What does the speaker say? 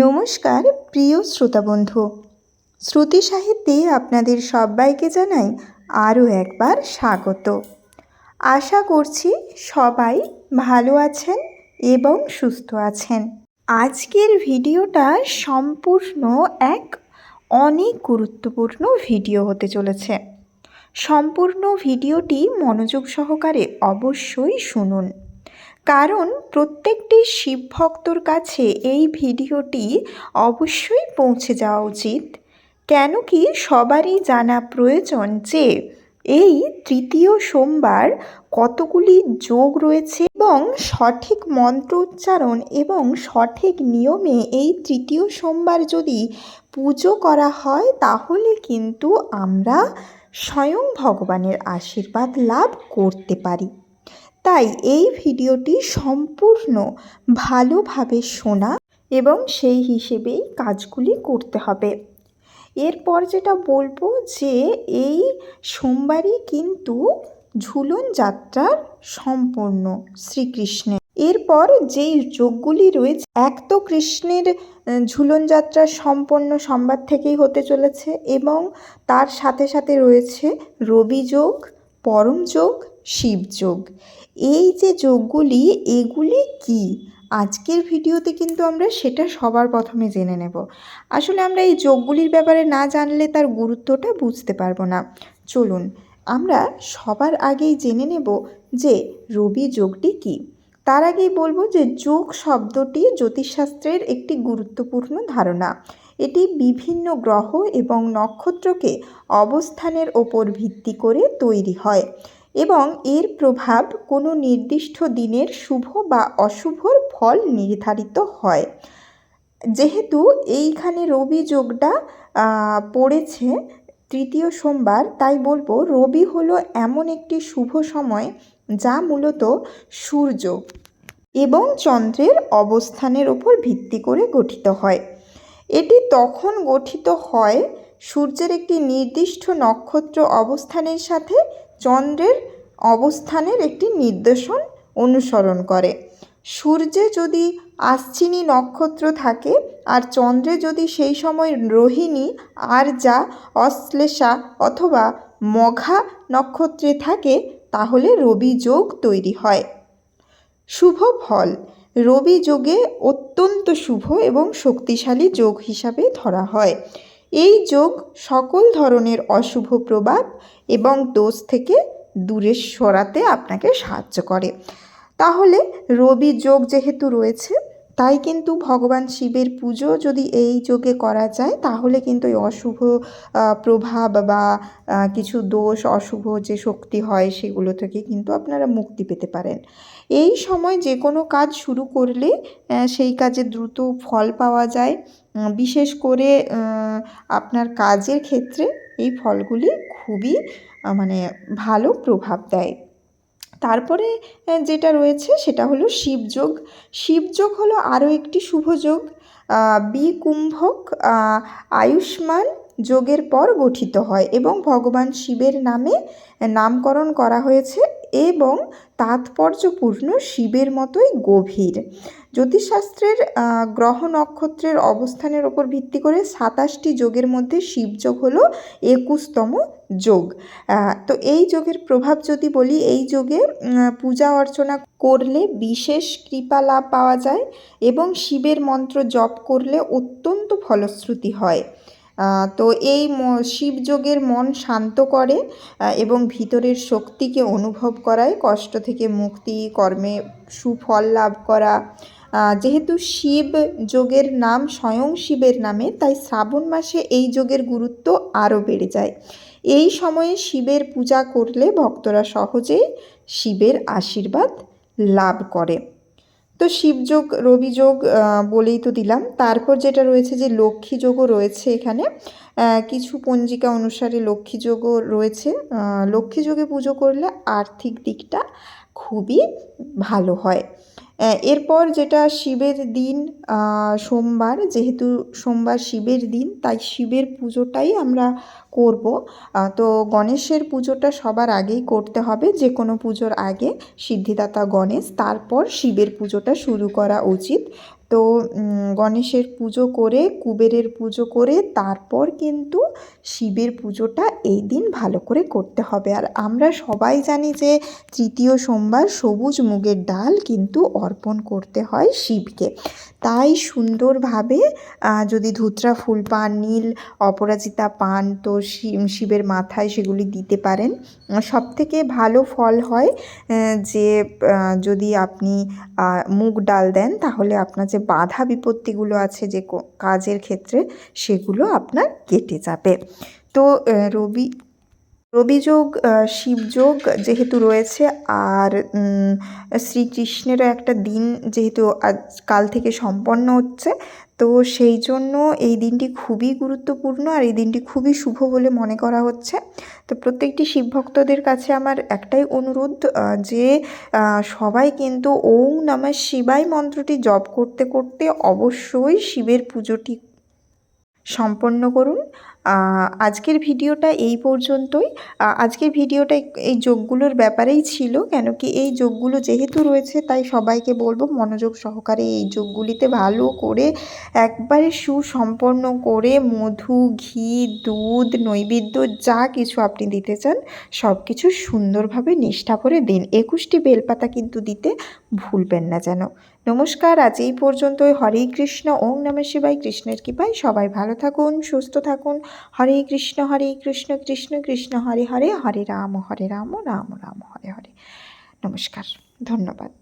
নমস্কার, প্রিয় শ্রোতা বন্ধু। শ্রুতি সাহিত্যে আপনাদের সবাইকে জানাই আরও একবার স্বাগত। আশা করছি সবাই ভালো আছেন এবং সুস্থ আছেন। আজকের ভিডিওটা সম্পূর্ণ এক অনেক গুরুত্বপূর্ণ ভিডিও হতে চলেছে। সম্পূর্ণ ভিডিওটি মনোযোগ সহকারে অবশ্যই শুনুন। কারণ প্রত্যেকটি শিব ভক্তর কাছে এই ভিডিওটি অবশ্যই পৌঁছে যাওয়া উচিত। কেন কি সবারই জানা প্রয়োজন যে, এই তৃতীয় সোমবার কতগুলি যোগ রয়েছে এবং সঠিক মন্ত্র উচ্চারণ এবং সঠিক নিয়মে এই তৃতীয় সোমবার যদি পুজো করা হয়, তাহলে কিন্তু আমরা স্বয়ং ভগবানের আশীর্বাদ লাভ করতে পারি। তাই এই ভিডিওটি সম্পূর্ণ ভালোভাবে শোনা এবং সেই হিসেবেই কাজগুলি করতে হবে। এরপর যেটা বলব যে এই সোমবারই কিন্তু ঝুলন যাত্রার সম্পূর্ণ শ্রীকৃষ্ণের। এরপর যেই যোগগুলি রয়েছে, এক তো কৃষ্ণের ঝুলন যাত্রা সম্পন্ন সোমবার থেকেই হতে চলেছে এবং তার সাথে সাথে রয়েছে রবি যোগ, পরম যোগ শিবযোগ এই যে যোগগুলি, এগুলি কি? আজকের ভিডিওতে কিন্তু আমরা সেটা সবার প্রথমে জেনে নেব। আসলে আমরা এই যোগগুলির ব্যাপারে না জানলে তার গুরুত্বটা বুঝতে পারব না। চলুন, আমরা সবার আগেই জেনে নেব যে রবি যোগটি কী। তার আগেই বলব যে যোগ শব্দটি জ্যোতিষশাস্ত্রের একটি গুরুত্বপূর্ণ ধারণা। এটি বিভিন্ন গ্রহ এবং নক্ষত্রকে অবস্থানের ওপর ভিত্তি করে তৈরি হয়। এবং এর প্রভাব কোনো নির্দিষ্ট দিনের শুভ বা অশুভর ফল নির্ধারিত হয়। যেহেতু এইখানে রবি যোগটা পড়েছে তৃতীয় সোমবার, তাই বলব রবি হলো এমন একটি শুভ সময় যা মূলত সূর্য এবং চন্দ্রের অবস্থানের ওপর ভিত্তি করে গঠিত হয়। এটি তখন গঠিত হয় সূর্যের একটি নির্দিষ্ট নক্ষত্র অবস্থানের সাথে চন্দ্রের অবস্থানের একটি নির্দেশন অনুসরণ করে। সূর্যে যদি আশ্বিনী নক্ষত্র থাকে আর চন্দ্রে যদি সেই সময় রোহিণী আর যা অশ্লেষা অথবা মঘা নক্ষত্রে থাকে, তাহলে রবি যোগ তৈরি হয়। শুভ ফল। রবি যোগে অত্যন্ত শুভ এবং শক্তিশালী যোগ হিসাবে ধরা হয়। এই যোগ সকল ধরনের অশুভ প্রভাব এবং দোষ থেকে দূরে সরাতে আপনাকে সাহায্য করে। তাহলে রবি যোগ যেহেতু রয়েছে তাই কিন্তু ভগবান শিবের পুজো যদি এই যোগে করা যায়, তাহলে কিন্তু এই অশুভ প্রভাব বা কিছু দোষ, অশুভ যে শক্তি হয় সেগুলো থেকে কিন্তু আপনারা মুক্তি পেতে পারেন। এই সময় যে কোনো কাজ শুরু করলে সেই কাজে দ্রুত ফল পাওয়া যায়। বিশেষ করে আপনার কাজের ক্ষেত্রে এই ফলগুলি খুবই মানে ভালো প্রভাব দেয়। তারপরে যেটা রয়েছে সেটা হলো শিবযোগ। শিবযোগ হলো আরও একটি শুভযোগ বিকুম্ভক আয়ুষ্মান যোগের পর গঠিত হয় এবং ভগবান শিবের নামে নামকরণ করা হয়েছে এবং তাৎপর্যপূর্ণ শিবের মতোই গভীর। জ্যোতিষশাস্ত্রের গ্রহ নক্ষত্রের অবস্থানের ওপর ভিত্তি করে সাতাশটি যোগের মধ্যে শিবযোগ হল একুশতম যোগ। তো এই যোগের প্রভাব যদি বলি, এই যোগে পূজা অর্চনা করলে বিশেষ কৃপা লাভ পাওয়া যায় এবং শিবের মন্ত্র জপ করলে অত্যন্ত ফলশ্রুতি হয়। তো এই শিবযোগের মন শান্ত করে এবং ভিতরের শক্তিকে অনুভব করায়, কষ্ট থেকে মুক্তি, কর্মে সুফল লাভ করা। যেহেতু শিব যোগের নাম স্বয়ং শিবের নামে, তাই শ্রাবণ মাসে এই যোগের গুরুত্ব আরও বেড়ে যায়। এই সময়ে শিবের পূজা করলে ভক্তরা সহজেই শিবের আশীর্বাদ লাভ করে। তো শিবযোগ রবিযোগ বলেই তো দিলাম। তারপর যেটা রয়েছে যে লক্ষ্মী যোগও রয়েছে এখানে। কিছু পঞ্জিকা অনুসারে লক্ষ্মী যোগও রয়েছে। লক্ষ্মীযোগে পুজো করলে আর্থিক দিকটা খুবই ভালো হয়। এরপর যেটা শিবের দিন সোমবার, যেহেতু সোমবার শিবের দিন, তাই শিবের পুজোটাই আমরা করব। তো গণেশের পুজোটা সবার আগেই করতে হবে, যে কোনো পুজোর আগে সিদ্ধিদাতা গণেশ, তারপর শিবের পুজোটা শুরু করা উচিত। তো গণেশের পুজো করে, কুবেরের পুজো করে, তারপর কিন্তু শিবের পুজোটা এই দিন ভালো করে করতে হবে। আর আমরা সবাই জানি যে, তৃতীয় সোমবার সবুজ মুগের ডাল কিন্তু অর্পণ করতে হয় শিবকে। তাই সুন্দরভাবে যদি ধুতরা ফুল পান, নীল অপরাজিতা পান, তো শিবের মাথায় সেগুলি দিতে পারেন। সব থেকে ভালো ফল হয় যে যদি আপনি মুগ ডাল দেন, তাহলে আপনার যে বাধা বিপত্তিগুলো আছে যে কাজের ক্ষেত্রে সেগুলো আপনার কেটে যাবে। তো রবি রবিযোগ শিবযোগ যেহেতু রয়েছে আর শ্রীকৃষ্ণেরও একটা দিন যেহেতু আজ, কাল থেকে সম্পন্ন হচ্ছে, তো সেই জন্য এই দিনটি খুবই গুরুত্বপূর্ণ আর এই দিনটি খুবই শুভ বলে মনে করা হচ্ছে। তো প্রত্যেকটি শিব ভক্তদের কাছে আমার একটাই অনুরোধ যে সবাই কিন্তু ওম নমঃ শিবাই মন্ত্রটি জপ করতে করতে অবশ্যই শিবের পুজোটি সম্পন্ন করুন। আজকের ভিডিওটা এই পর্যন্তই। আজকের ভিডিওটা এই যোগগুলোর ব্যাপারেই ছিল কেন কি এই যোগগুলো যেহেতু রয়েছে, তাই সবাইকে বলব মনোযোগ সহকারে এই যোগগুলিতে ভালো করে একবারে সুসম্পন্ন করে মধু, ঘি, দুধ, নৈবেদ্য, যা কিছু আপনি দিতে চান সব কিছু সুন্দরভাবে নিষ্ঠা করে দিন। একুশটি বেলপাতা কিন্তু দিতে ভুলবেন না যেন। নমস্কার, আজ এই পর্যন্তই। হরে কৃষ্ণ, ওম নমঃ শিবায়। কৃষ্ণের কৃপায় সবাই ভালো থাকুন, সুস্থ থাকুন। হরে কৃষ্ণ হরে কৃষ্ণ কৃষ্ণ কৃষ্ণ, হরে হরে হরে রাম হরে রাম রাম রাম, হরে হরে। নমস্কার, ধন্যবাদ।